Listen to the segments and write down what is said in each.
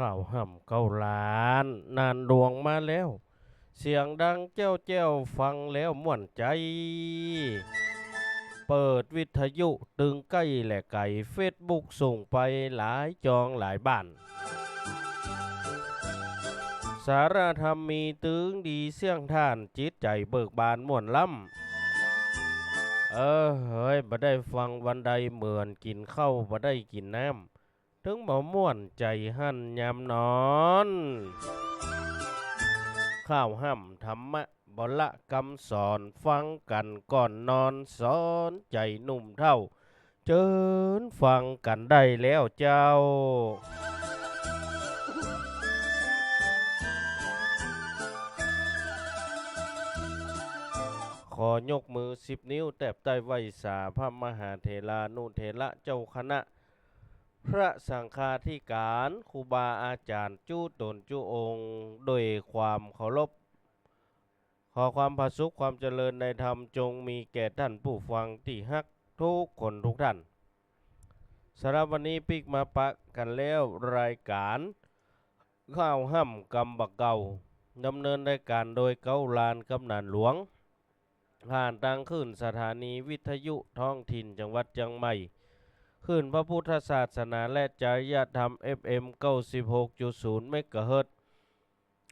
ข้าวห่ำเก้าล้าน นานดวงมาแล้ว เสียงดังเจ้าเจ้าฟังแล้วม่วนใจ เปิดวิทยุตึงใกล้แหละไก่เฟซบุ๊กส่งไปหลายจองหลายบ้าน สารธรรมมีตึงดีเสี่ยงท่านจิตใจเบิกบานม่วนล้ำเออเฮ้ยบ่ได้ฟังวันใดเหมือนกินข้าวบ่ได้กินน้ำ ถึงบ่ม่วนใจหั่นยามนอน ข้าวห้ำธรรมะบละกำสอนฟังกันก่อนนอนสอนใจหนุ่มเท่า เจิญฟังกันได้แล้วเจ้า ขอยกมือสิบนิ้วแตบใต้ไวสาพระมหาเถรานุเถระเจ้าคณะ พระสังฆาธิการครูบาอาจารย์จู้ตนจู้องค์โดยความเคารพขอความผาสุขความเจริญในธรรมจงมีแก่ท่านผู้ฟังที่ฮักทุกคนทุกท่านสำหรับวันนี้ปิกมาปะกันแล้วรายการ ข้าวห้ำกำบักเก่าดำเนินรายการโดยเก้าลานกำนันหลวง ผ่านทางขึ้นสถานีวิทยุท้องถิ่นจังหวัดเชียงใหม่ ขึ้นพระพุทธศาสนาและจริยธรรม FM 96.0เมกะเฮิรตซ์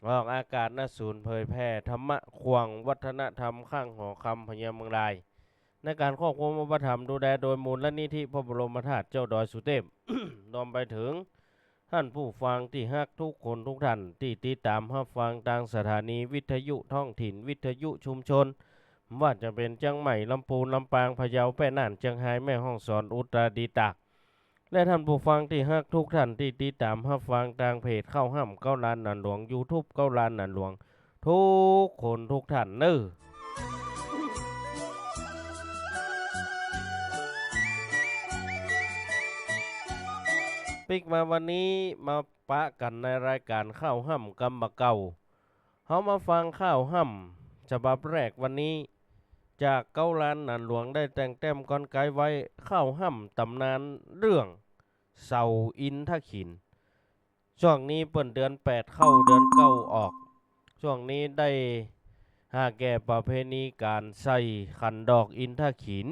ออกอากาศณศูนย์เผยแพร่ธรรมะขวางวัฒนธรรมข้างหอคำพญาเมืองราย ในการควบคุมอุปถัมภ์ดูแลโดยมูลและนิธิพระบรมธาตุเจ้าดอยสุเทพรวมไปถึงท่านผู้ฟังที่ฮักทุกคนทุกท่านที่ติดตามรับฟังทางสถานีวิทยุท้องถิ่นวิทยุชุมชน ว่าจะเป็นเชียงใหม่ลำพูนลำปางพะเยาแพร่น่านเชียงรายแม่ฮ่องสอนอุตรดิตถ์และท่านผู้ฟังที่ฮักทุกท่านที่ติดตามรับฟังทางเพจเข้าห้ำเก้าลานนันหลวง YouTube เก้าลานนันหลวง ทุกคนทุกท่านเน้อปิกมาวันนี้มาปะกันในรายการข้าวห้ำกำบะเก่าเฮามาฟังข้าวห้ำฉบับแรกวันนี้ จากเก้าล้านนันหลวงได้แต่งแต้มกอนไกไว้เข้าห้ำตำนานเรื่องเสาอินทขิน ช่วงนี้เปิ่นเดือนแปดเข้าเดือนเก้าออก ช่วงนี้ได้หาแก่ประเพณีการใส่ขันดอกอินทขิน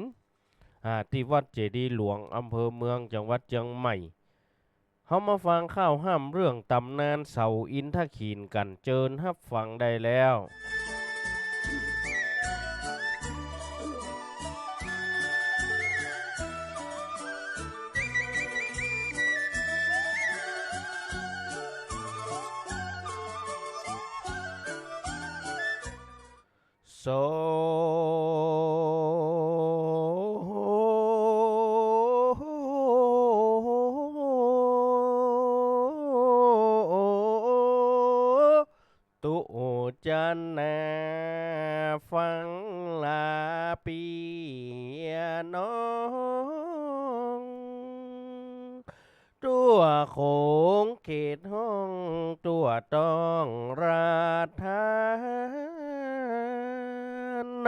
ที่วัดเจดีหลวงอำเภอเมืองจังหวัดเชียงใหม่เฮามาฟังข้าวห้ำเรื่องตำนานเสาอินทขินกันเจิญฮับฟังได้แล้ว ตุจันนาฟังลาปีน้องตัวโขงเขตห้องตัวต้องราธา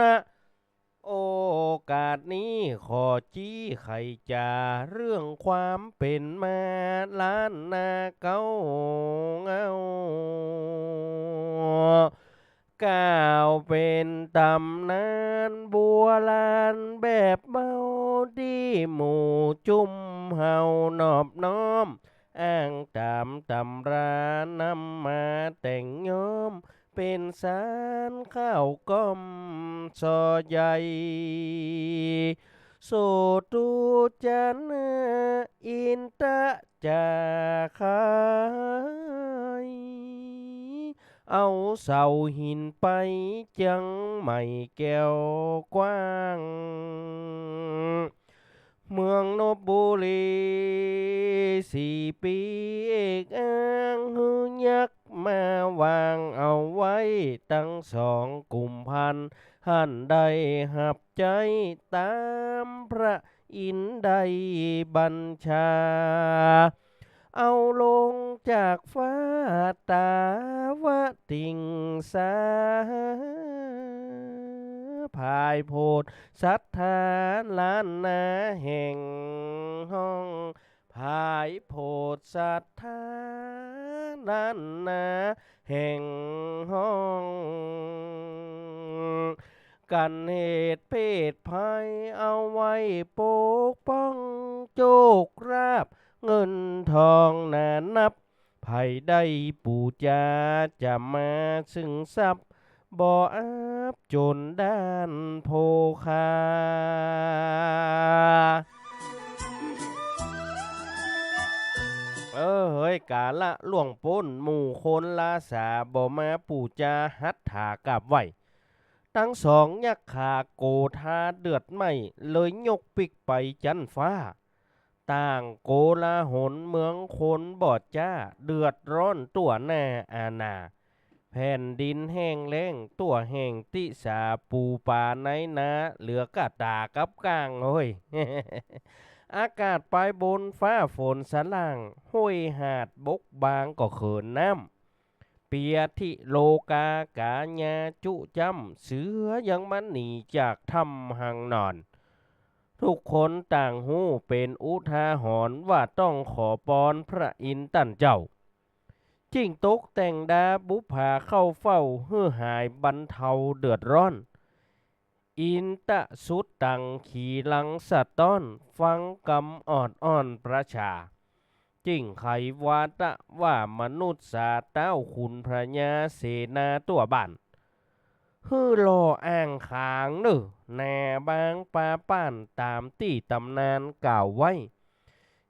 นะโอกาสนี้ขอจี้ไขจาเรื่องความเป็นมาล้านนาเก้าเงาก้าวเป็นตำนานบัวลานแบบเมาดีหมู่จุ่มเฮานอบน้อม อ้างตามตำรานำมาแต่งย้อม เป็นสารข้าวก้อมซอใหญ่โสตุจันอินตะจาคายเอาเสาหินไปจังไม่แก้วกว้า หันได้หับใจตามพระอินได้บัญชา เอาลงจากฟ้าตาวะติงสาพายโพดศรัทธาล้านนาแห่งห้อง พายโพดศรัทธาด้านนาแห่งห้อง กันเหตุเพศภัยเอาไว้ปกป้องโจกราบ เงินทองนานับภัยได้ปูจาจะมาซึ่งทรัพย์บ่อาบจนด้านโพคา เออเฮ้ยกาละล่วงป้นหมู่คนลาสาบ่มาปู่จาหัตถากับไหวทั้งสองยักขาโกธาเดือดไม่เลยยกปิกไปจันฟ้า ต่างโกลาหนเมืองคนบอดจ้า เดือดร้อนตัวหน้าอาณาแผ่นดินแห้งแล้งตัวแห่งติสาปูป่าในนาเหลือกะตากับกลางโอ้ย อากาศปลายบนฟ้าฝนสล่างห้วยหาดบกบางก็เขินน้ำเปียทิโลกากาญาจุจำเสือยังมันหนีจากถ้ำหังนอน ทุกคนต่างหูเป็นอุทาหรณ์ว่าต้องขอปอนพระอินทร์ตันเจ้าจิ้งตกแต่งดาบุพาเข้าเฝ้าเพื่อหายบรรเทาเดือดร้อน อินตะสุดตังขี่หลังสะต้อน ฟังกำออดอ้อนประชา จิ้งไขวาตะว่ามนุษย์สาเต้าคุณพระยาเสนาตัวบ้านฮือรออ้างขางเนอแนบางปาป้านตามที่ตำนานกล่าวไว้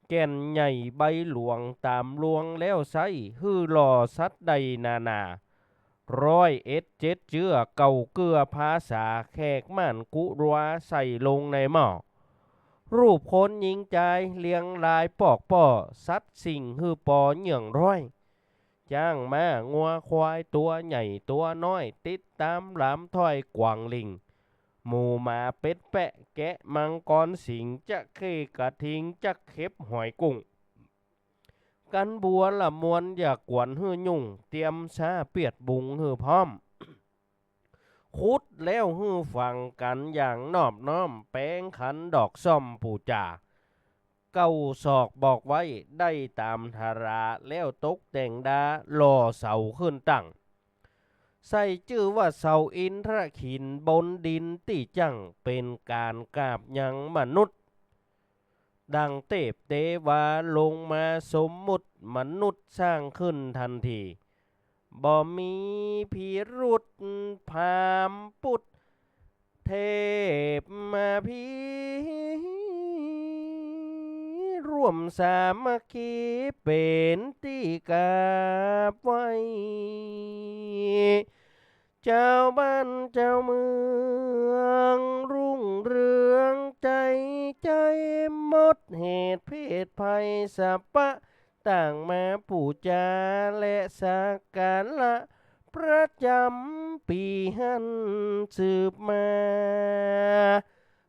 แก่นใหญ่ใบหลวงตามลวงแล้วไซฮือรอสัดใดนานา ร้อยเอ็ดเจ็ดเจือเก่าเกลือภาษาแขกม่านกุรัวใส่ลงในหม้อรูปคนหญิงใจเลี้ยงลายปอกป่อสัดสิ่งฮือปอเหยื่องร้อย จ้างมางัวควายตัวใหญ่ตัวน้อย ติดตามลามถ้อยกวางลิง หมูหมาเป็ดแปะแกะมังกรสิงจะเคกระทิงจะเข็บหอยกุ้ง กันบัวละมวนอย่ากวนฮือยุ่ง เตรียมซาเปียดบุงฮือพร้อม คุดแล้วฮือฟังกันอย่างนอบน้อม แป้งขันดอกซ่อมปูจาเก้าศอกบอกไว้ได้ตามธาราแล้วตกแต่งดาหล่อเสาขึ้นตั้ง ใส่ชื่อว่าเสาอินทรขินบนดินตีจังเป็นการกราบยังมนุษย์ ดังเทพเทวาลงมาสมมุติมนุษย์สร้างขึ้นทันที บ่มีพิรุษพามปุตเทพมาพีร่วมสามัคคีเป็นที่กาบไหวเจ้าบ้านเจ้าเมือง ตุเพศภัยสัพพะต่างมาปูจาและสักการะประจำปีหันสืบมา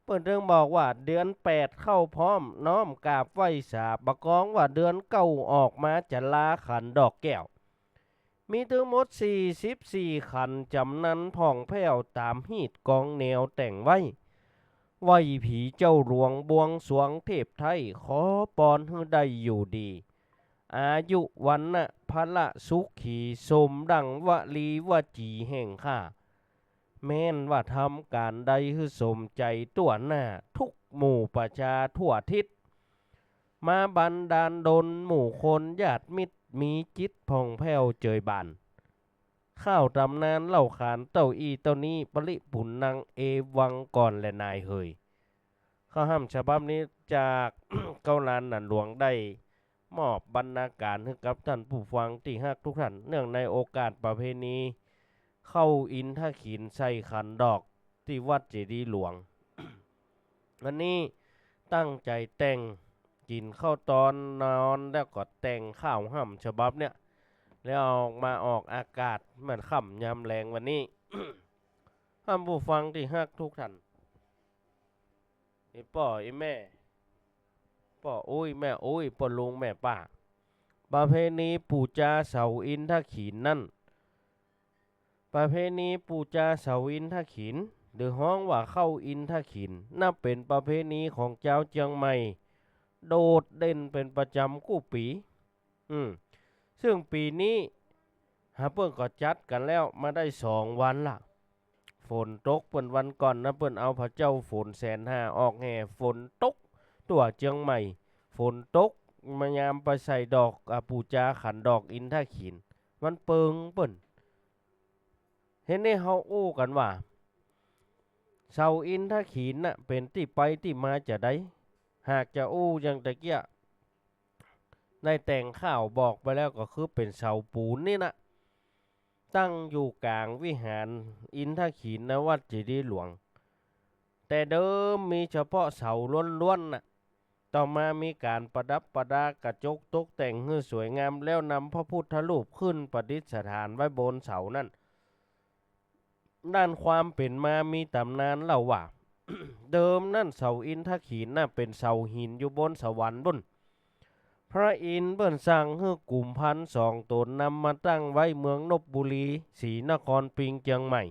เปิดเรื่องบอกว่าเดือนแปดเข้าพร้อม น้อมกราบไหวสาบะกองว่าเดือนเก้าออกมาจะลาขันดอกแก้ว มีทั้งหมด 44 ขันจำนั้นผ่องแผ้วตามหีดกองแนวแต่งไว้ ไหวผีเจ้าหลวงบวงสรวงเทพไทย ขอปอนให้ได้อยู่ดี อายุวันนะพละสุขีสมดังวลีวจีแห่งข้าแม้นว่าทำการใดคือสมใจตัวหน้า ทุกหมู่ประชาทั่วทิศ มาบันดาลดนหมู่คนญาติมิตรมีจิตผ่องแผ้วเจยบาน ข้าวตำนานเล่าขานเต้าอีเต้านี้ปริปุนนางเอวังก่อนและนายเฮยข้าห้ามฉบับนี้จากเกาลานนันหลวงได้มอบบรรณาการให้กับท่านผู้ฟังที่ฮักทุกท่านเนื่องในโอกาสประเพณี เข้าอินท่าขินใส่ขันดอกที่วัดเจดีหลวงวันนี้ตั้งใจแต่งกินข้าวตอนนอนแล้วก็แต่งข้าวห่ำฉบับเนี่ย แล้วออกมาออกอากาศเหมือนค่ำยามแรงวันนี้ท่านผู้ฟังที่ฮักทุกท่านอ้ป่ออ้แม่ป่ออุ้ยแม่อุ้ยป่อลุงแม่ป้าประเพณีปู่จาเสาอินทขีนนั่น ประเพณีปู่จาเสาอินทขีนหรือห้องว่าเข้าอินทขีนนับเป็นประเพณีของเจ้าเจียงใหม่ โดดเด่นเป็นประจำกู้ปี อืม ซึ่งปีนี้หาเปิ้นก็จัดกันแล้วมาได้สองวันละฝนตกเปิ้นวันก่อนนะเปิ้นเอาพระเจ้าฝนแสนห้าออกแห่ฝนตก ตัวเจียงใหม่ ฝนตกมายามไปใส่ดอกอาปูจาขันดอกอินท่าขีนมันเปิงเปิ้นเห็นได้เฮาอู้กันว่าเสาอินท่าขีนน่ะเป็นที่ไปที่มาจะได้ หากจะอู้ยังตะเกีย ได้แต่งข่าวบอกไปแล้วก็คือเป็นเสาปูนนี่นะตั้งอยู่กลางวิหารอินทขีนนวัดเจดีย์หลวง แต่เดิมมีเฉพาะเสาล้วนๆน่ะต่อมามีการประดับประดากระจกตกแต่งให้สวยงามแล้วนำพระพุทธรูปขึ้นประดิษฐานไว้บนเสานั่น ด้านความเป็นมามีตำนานเล่าว่า เดิมนั่นเสาอินทขีนน่ะเป็นเสาหินอยู่บนสวรรค์บน พระอินทร์เปิ้นสร้างให้กลุ่มพันสองตนนำมาตั้งไว้เมืองนบบุรีศรีนครปิงเจียงใหม่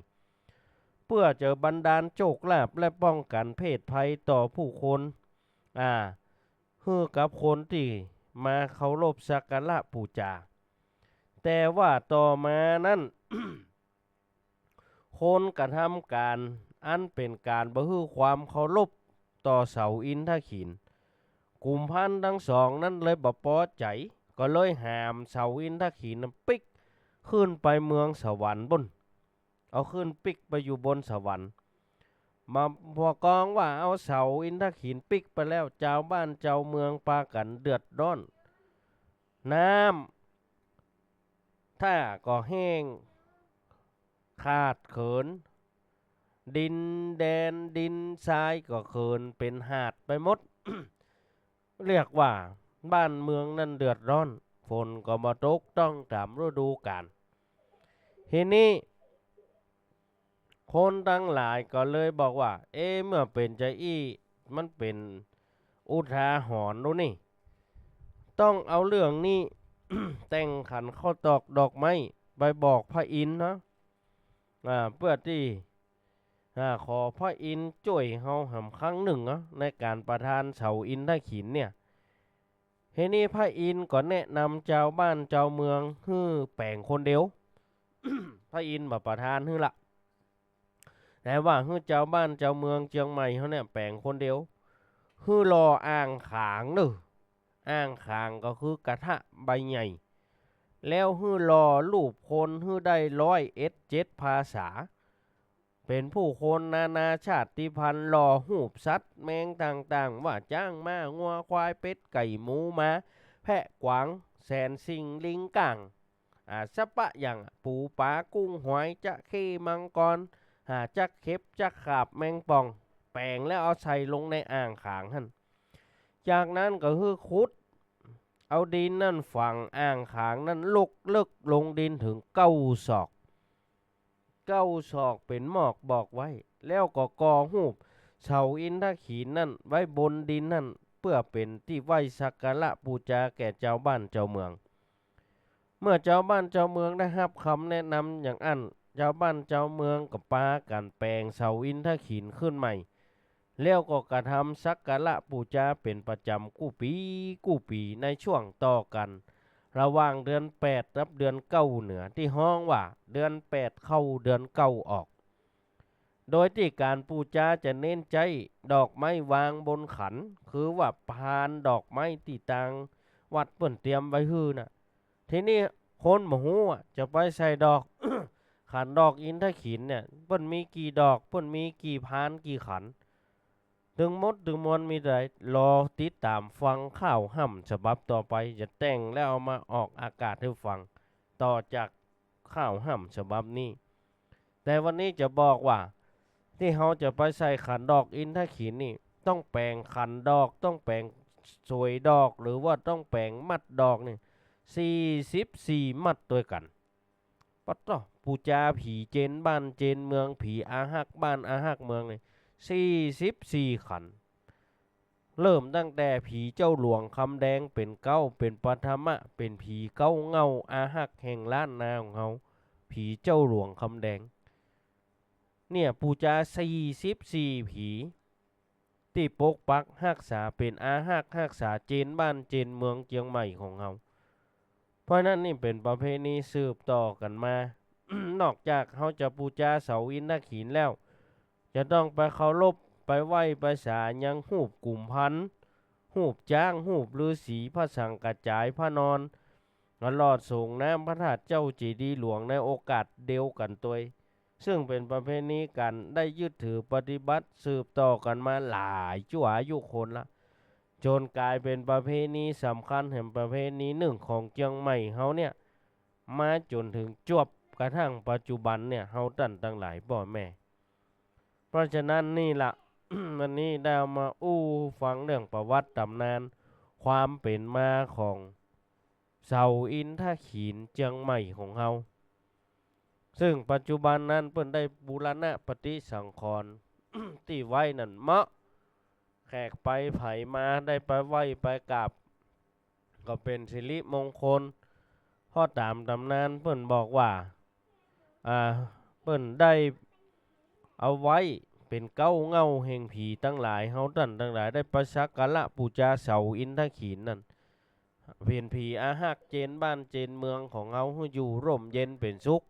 เพื่อเจอบันดาลโชคลาภและป้องกันเพศภัยต่อผู้คน อ่าเพื่อกับคนที่มาเคารพสักการะบูชาแต่ว่าต่อมานั้น คนกระทำการอันเป็นการบ่ฮือความเคารพต่อเสาอินทขีน กลุ่มพันธุ์ทั้งสองนั้นเลยบ่พอใจ ก็เลยหามเสาอินทขีนนั้นปิก ขึ้นไปเมืองสวรรค์บน เอาขึ้นปิกไปอยู่บนสวรรค์ มาพอกองว่าเอาเสาอินทขีนปิกไปแล้วเจ้าบ้านเจ้าเมืองปากันเดือดร้อน น้ำถ้าก็แห้ง ขาดเขิน ดินแดนดินทรายก็เขินเป็นหาดไปหมด เรียกว่าบ้านเมืองนั่นเดือดร้อน ฝนก็มาตกต้องตามฤดูกาลทีนี้ คนทั้งหลายก็เลยบอกว่า เอ๊เมื่อเป็นใจอี้มันเป็นอุทาหรณ์ดูนี่ ต้องเอาเรื่องนี้แต่งขันข้าตอกดอกไม้ไปบอกพระอินทร์นะอ่าเพื่อที่ ขอพระอินทร์ช่วยเฮาหำครั้งหนึ่งเนาะในการประทานเสาอินทขีนเนี่ยเฮนี้พระอินทร์ก็แนะนำเจ้าบ้านเจ้าเมืองฮื้อแปลงคนเดียวพระอินทร์มาประทานฮื้อละแต่ว่าฮื้อเจ้าบ้านเจ้าเมืองเชียงใหม่เขาเนี่ยแปลงคนเดียวฮื้อรออ่างขางเด้ออ่างขางก็คือกระทะใบใหญ่ แล้วฮื้อรอรูปคนฮื้อได้ร้อยเอ็ดเจ็ดภาษา เป็นผู้คนนานาชาติพันธุ์หล่อหูบสัตว์แมงต่างๆ ว่าจ้างมางัวควายเป็ดไก่หมูมา แพะกวาง แสนสิงลิงกังอาสปะอย่างปูปลากุ้งหอยจะเข้มังกร หาจักเข็บจักขาบแมงป่อง แปลงแล้วเอาใส่ลงในอ่างขางหันจากนั้นก็คือขุด เอาดินนั่นฝังอ่างขางนั่นลุกเลิกลงดินถึงเก้าศอก เก้าศอกเป็นหมอกบอกไว้ แล้วก็กอหูบเสาอินทขีนนั่นไว้บนดินนั่น เพื่อเป็นที่ไหวสักการะบูชาแก่เจ้าบ้านเจ้าเมือง เมื่อเจ้าบ้านเจ้าเมืองได้รับคำแนะนำอย่างอันเจ้าบ้านเจ้าเมืองกับปากันแปลงเสาอินทขีนขึ้นใหม่ แล้วก็กระทำสักการะบูชาเป็นประจำกู้ปีกู้ปีในช่วงต่อกัน ระหว่างเดือนแปดรับเดือนเก้าเหนือที่ห้องว่าเดือนแปดเข้าเดือนเก้าออก โดยที่การปูจาจะเน้นใจดอกไม้วางบนขัน คือว่าพานดอกไม้ตีตังวัดเปิ่นเตรียมไว้ฮือน่ะ ทีนี้คนหมูอะจะไปใส่ดอก ขันดอกอินทขีนเนี่ยเปิ่นมีกี่ดอกเปิ่นมีกี่พานกี่ขัน ถึงมดถึงมวลมีไรรอติดตามฟังข่าวห่ำฉบับต่อไปจะแต่งแล้วเอามาออกอากาศให้ฟัง ต่อจากข่าวห่ำฉบับนี้ แต่วันนี้จะบอกว่า ที่เขาจะไปใส่ขันดอกอินทขีนนี่ ต้องแปลงขันดอกต้องแปลงสวยดอกหรือว่าต้องแปลงมัดดอกนี่สี่สิบสี่มัดด้วยกันปัดต่อปูจาผีเจนบ้านเจนเมืองผีอาหักบ้านอาหักเมืองนี่ สี่สิบสี่ขัน เริ่มตั้งแต่ผีเจ้าหลวงคำแดงเป็นเก้าเป็นปฐมะ เป็นผีเก้าเงาอาหักแห่งล้านนาของเขาผีเจ้าหลวงคำแดง เนี่ยปูจาสี่สิบสี่ผีที่ปกปักรักษาเป็นอาหักรักษาเจนบ้านเจนเมืองเจียงใหม่ของเราเพราะฉะนั้นนี่เป็นประเพณีสืบต่อกันมา นอกจากเขาจะปูจาเสาอินทขีนแล้ว จะต้องไปเคารพไปไหว้ไปสายังหูบกลุ่มพันหูบจ้างหูบฤาษีพระสังกัจจายพระนอนตลอดส่งน้ำพระธาตุเจ้าจีดีหลวงในโอกาสเดียวกันตัวซึ่งเป็นประเพณีกันได้ยึดถือปฏิบัติสืบต่อกันมาหลายชั่วอายุคนละจนกลายเป็นประเพณีสำคัญแห่งประเพณีหนึ่งของเจียงใหม่เฮาเนี่ยมาจนถึงจวบกระทั่งปัจจุบันเนี่ยเฮาตั้นตั้งหลายพ่อแม่ เพราะฉะนั้นนี่ละวันนี้ได้ามาอู้ฟังเรื่องประวัติตำนาน ความเป็นมาของเสาอินท่าขีนเจียงใหม่ของเฮาซึ่งปัจจุบันนั้นเพิ่นได้บูรณะปฏิสังขรณ์ที่ไว้นั่นเมาะแขกไปไผมาได้ไปไหว้ไปกราบก็เป็นสิริมงคลเพ่อตามตำนานเพิ่นบอกว่า อ่า เพิ่นได้ เอาไว้เป็นเก้าเงาแห่งผีตั้งหลายเฮาตันตั้งหลายได้ประสักการะปูจาเสาอินทขีนนั่นเป็นผีอาหักเจนบ้านเจนเมืองของเฮาอยู่ร่มเย็นเป็นสุข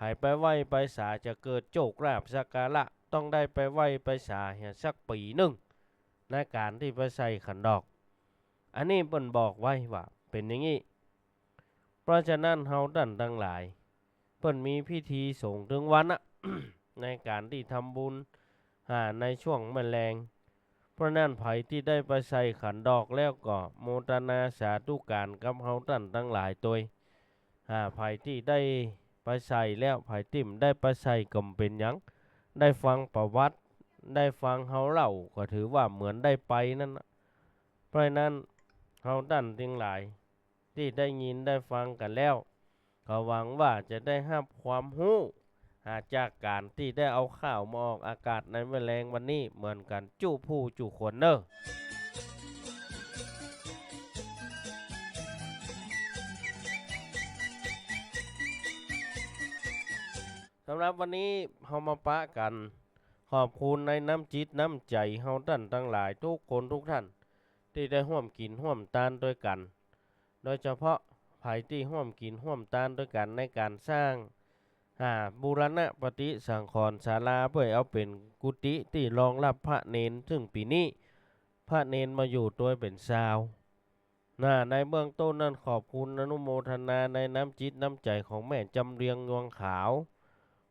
หายไปไหวไปสาจะเกิดโจกราบสักการะต้องได้ไปไหวไปสาเหียสักปีหนึ่งในการที่ไปใส่ขันดอก อันนี้เปิ้นบอกไว้ว่าเป็นอย่างนี้ เพราะฉะนั้นเฮาดันทั้งหลาย เปิ้นมีพิธีส่งถึงวันอะ ในการที่ทำบุญหาในช่วงแมลง เพราะนั้นไผที่ได้ไปใส่ขันดอกแล้วก็โมทนาสาธุการกับเฮาดันทั้งหลายตัวหาไผที่ได้ไปใส่แล้วไผติ่มได้ไปใส่ก็เป็นยังได้ฟังประวัติ ได้ฟังเฮาเล่าก็ถือว่าเหมือนได้ไปนั่นเพราะนั้นเฮาดันทั้งหลาย ที่ได้ยินได้ฟังกันแล้วก็หวังว่าจะได้รับความรู้ หาจากการที่ได้เอาข่าวมาออกอากาศในแมลงวันนี้เหมือนกันจู้ผู้จู้คนเนอะสำหรับวันนี้เฮามาปะกัน ขอบคุณในน้ำจิตน้ำใจเฮาท่านทั้งหลายทุกคนทุกท่าน ที่ได้ร่วมกินร่วมตานด้วยกัน โดยเฉพาะไผที่ร่วมกินร่วมตานด้วยกันในการสร้าง หาบูรณะปฏิสังขรณ์ศาลาเพื่อเอาเป็นกุฏิที่รองรับพระเนนซึ่งปีนี้พระเนนมาอยู่ตัวเป็นสาวนะในเบื้องต้นนั้นขอบคุณอนุโมทนาในน้ำจิตน้ำใจของแม่จำเรียงยวงขาว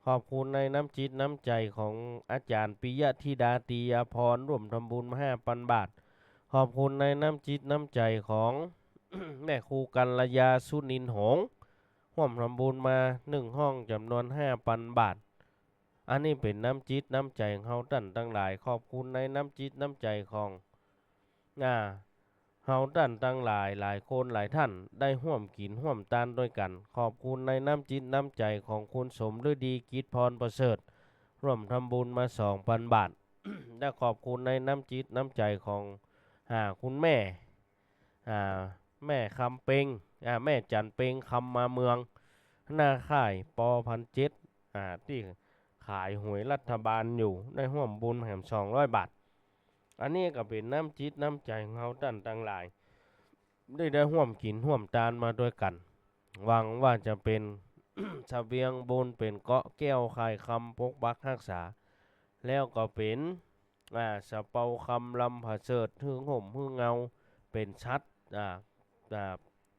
ขอบคุณในน้ำจิตน้ำใจของอาจารย์ปิยะธิดาตียาพรร่วมทำบุญมาห้าพันบาท ขอบคุณในน้ำจิตน้ำใจของแม่ครูกัลยาสุนินหงส์ ร่วมทำบุญมาหนึ่งห้องจำนวนห้าพันบาท อันนี้เป็นน้ำจิตน้ำใจของเฮาตั้นตั้งหลาย ขอบคุณในน้ำจิตน้ำใจของอ่าเฮาตั้นตั้งหลายหลายคนหลายท่านได้ร่วมกินร่วมตานด้วยกัน ขอบคุณในน้ำจิตน้ำใจของคุณสมฤดีกิจพรประเสริฐ ร่วมทำบุญมาสองพันบาทและขอบคุณในน้ำจิตน้ำใจของอ่าคุณแม่อ่าแม่คำเปง แม่จันเปงคำมาเมือง หน้าค่ายปอพันเจ็ดอ่าที่ขายหวยรัฐบาลอยู่ได้ร่วมบุญแหมสองร้อยบาท อันนี้ก็เป็นน้ำจิตน้ำใจของเราตั้นตั้งหลาย ได้ได้ร่วมกินร่วมตานมาด้วยกัน หวังว่าจะเป็นเสบียงบุญเป็นเกาะแก้วคายคำปกปักรักษา แล้วก็เป็นอ่าสะเปาคำลำผาเสดหึงห่มหึงเงาเป็นชัดอ่าอ่า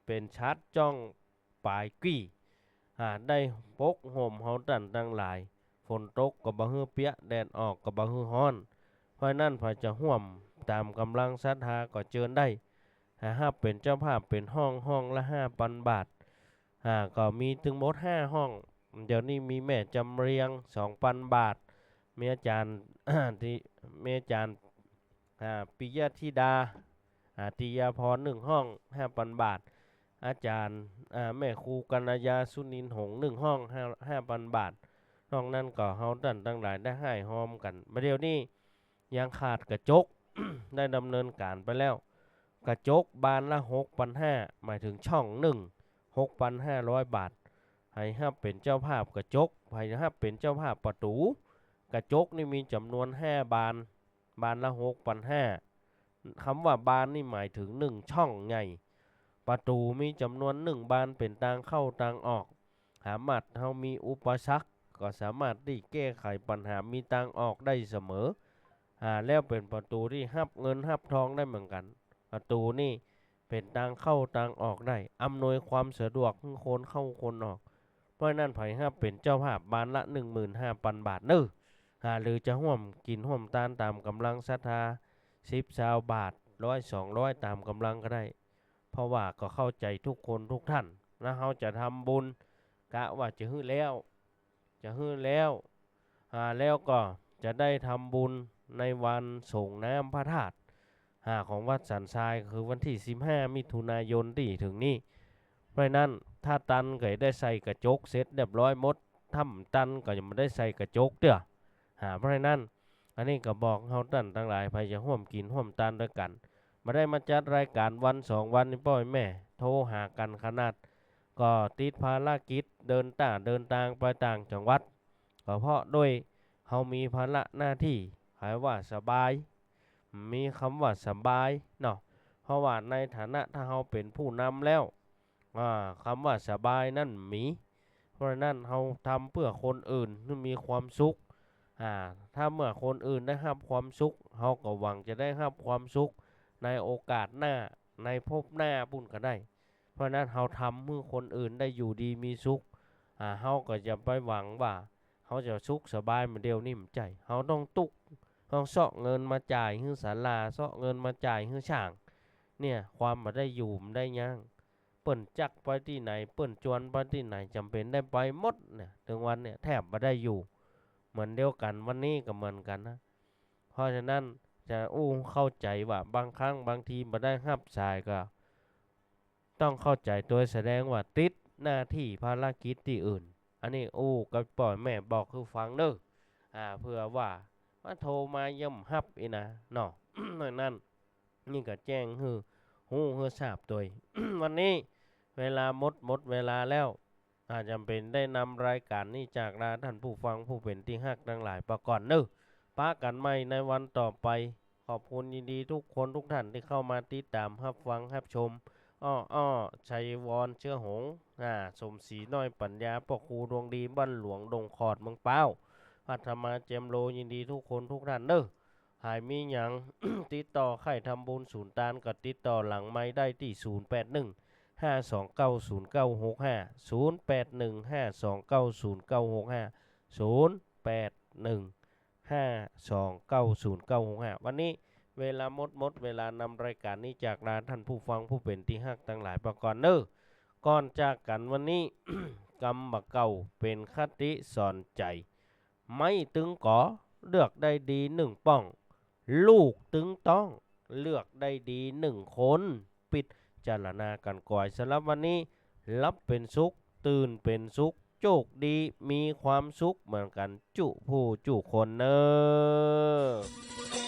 เป็นชัดจ้องปลายกี้อ่าได้ปกห่มเฮาตันตั้งหลาย ฝนตกก็บ่ฮือเปียกแดดออกก็บ่ฮือร้อนเพราะนั้นพอจะห่วมตามกำลังศรัทธาก็เจิญได้ถ้าหาเป็นเจ้าภาพเป็นห้องห้องละห้าพันบาทอ่าก็มีถึงหมดห้าห้อง เดี๋ยวนี้มีแม่จำเรียงสองพันบาท เมีอาจารย์ที่เมีอาจารย์ปิยะธิดาอาติยาพรหนึ่งห้องห้าพันบาท อาจารย์แม่ครูกัญญาสุนินหงหนึ่งห้องห้าห้าพันบาทนอกนั้นก็เฮาดันตั้งหลายได้ให้หอมกันมาเดี๋ยวนี้ยังขาดกระจกได้ดำเนินการไปแล้ว กระจกบานละหกพันห้าหมายถึงช่องหนึ่งหกพันห้าร้อยบาทให้ห้าเป็นเจ้าภาพกระจกให้ห้าเป็นเจ้าภาพประตู กระจกนี่มีจำนวนห้าบาน บานละหกพันห้าคำว่าบานนี่หมายถึงหนึ่งช่องไง ประตูมีจำนวนหนึ่งบานเป็นทางเข้าทางออก หามัดเฮามีอุปสรรคก็สามารถที่แก้ไขปัญหามีทางออกได้เสมออ่าแล้วเป็นประตูที่หับเงินหับทองได้เหมือนกัน ประตูนี่เป็นทางเข้าทางออกได้อำนวยความสะดวกคนเข้าคนออก เพราะนั้นไผหับเป็นเจ้าภาพบานละ 15,000 บาทเนอหาหรือจะร่วมกินร่วมตานตามกำลังศรัทธา10 20บาทร้อย200ตามกำลังก็ได้ เพราะว่าก็เข้าใจทุกคนทุกท่านนะเฮาจะทำบุญกะว่าจะฮื้อแล้ว จะฮื้อแล้วหาแล้วก็จะได้ทำบุญในวันส่งน้ำพระธาตุหาของวัดสันทรายคือวันที่ 15 มิถุนายนที่ถึงนี้ เพราะนั้นถ้าตันก็ได้ใส่กระจกเสร็จเรียบร้อยหมดถ้าตันก็ยังไม่ได้ใส่กระจกเด้อหาเพราะนั้น อันนี้ก็บอกเฮาตันทั้งหลายไปจะร่วมกินร่วมตันด้วยกัน มาได้มาจัดรายการวันสองวันนี่พ่อแม่ โทรหากันขนาด ก็ติดภารกิจเดินต่างเดินทางไปต่างจังหวัดก็เพราะด้วยเฮามีภาระหน้าที่หายว่าสบาย มีคำว่าสบายเนาะเพราะว่าในฐานะถ้าเฮาเป็นผู้นำแล้วอ่าคำว่าสบายนั่นมี เพราะนั้นเฮาทำเพื่อคนอื่นให้มีความสุข ถ้าเมื่อคนอื่นได้รับความสุขเฮาก็หวังจะได้รับความสุข ในโอกาสหน้าในภพหน้าปุ่นก็ได้ เพราะนั้นเฮาทำเมื่อคนอื่นได้อยู่ดีมีสุขอ่าเฮาก็จะไปหวังว่าเฮาจะสุขสบายเหมือนเดียวนิ่มใจเฮาต้องตุกเฮาเซาะเงินมาจ่ายให้ศาลาเซาะเงินมาจ่ายให้ช่าง เนี่ยความมาได้อยู่มันได้ยังเปิ้นจักไปที่ไหนเปิ้นจวนไปที่ไหนจำเป็นได้ไปหมดเนี่ยถึงวันเนี่ยแทบมาได้อยู่ เหมือนเดียวกันวันนี้ก็เหมือนกันนะ เพราะฉะนั้น จะอู้เข้าใจว่าบางครั้งบางทีมาได้รับสายก็ ต้องเข้าใจโดยแสดงว่าติดหน้าที่ภารกิจที่อื่น อันนี้อู้กับปล่อยแม่บอกคือฟังเด้ออ่าเพื่อว่ามาโทรมาย่ำฮับอีนะเนาะดังนั้นนี่ก็แจ้งฮือฮู้ฮือทราบตัววันนี้เวลาหมดหมดเวลาแล้วอาจจำเป็นได้นำรายการนี้จากลาท่านผู้ฟังผู้เป็นที่ฮักทั้งหลายประกอนเด้อ ป้ากันใหม่ในวันต่อไป ขอบคุณยินดีทุกคนทุกท่านที่เข้ามาติดตามรับฟังรับชมอ้ออ้อชัยวรเชื้อหงส์อ่าสมศรีน้อยปัญญาปอครูดวงดีบ้านหลวงดงขอดเมืองเป้าพัฒมาเจมโลยินดีทุกคนทุกท่านเด้อหายมีหยังติดต่อไข่ทำบุญศูนย์ตานก็ติดต่อหลังไม้ได้ที่ 0 8 1 5 2 9 0 9 6 5 0 8 1 5 2 9 0 9 6 5 0 8 1 5 2 9 0 9 6 5 วันนี้เวลาหมดหมดเวลานำรายการนี้จากลาท่านผู้ฟังผู้เป็นที่ฮักทั้งหลายประกอนเด้อก่อนจากกันวันนี้ กรรมบะเก่าเป็นคติสอนใจ ไม่ตึงก่อเลือกได้ดีหนึ่งป้อง ลูกตึงต้องเลือกได้ดีหนึ่งคนปิดจารณากันก่อยสำหรับวันนี้ รับเป็นสุข ตื่นเป็นสุข โชคดีมีความสุขเหมือนกันจุผู้จุคนเนอ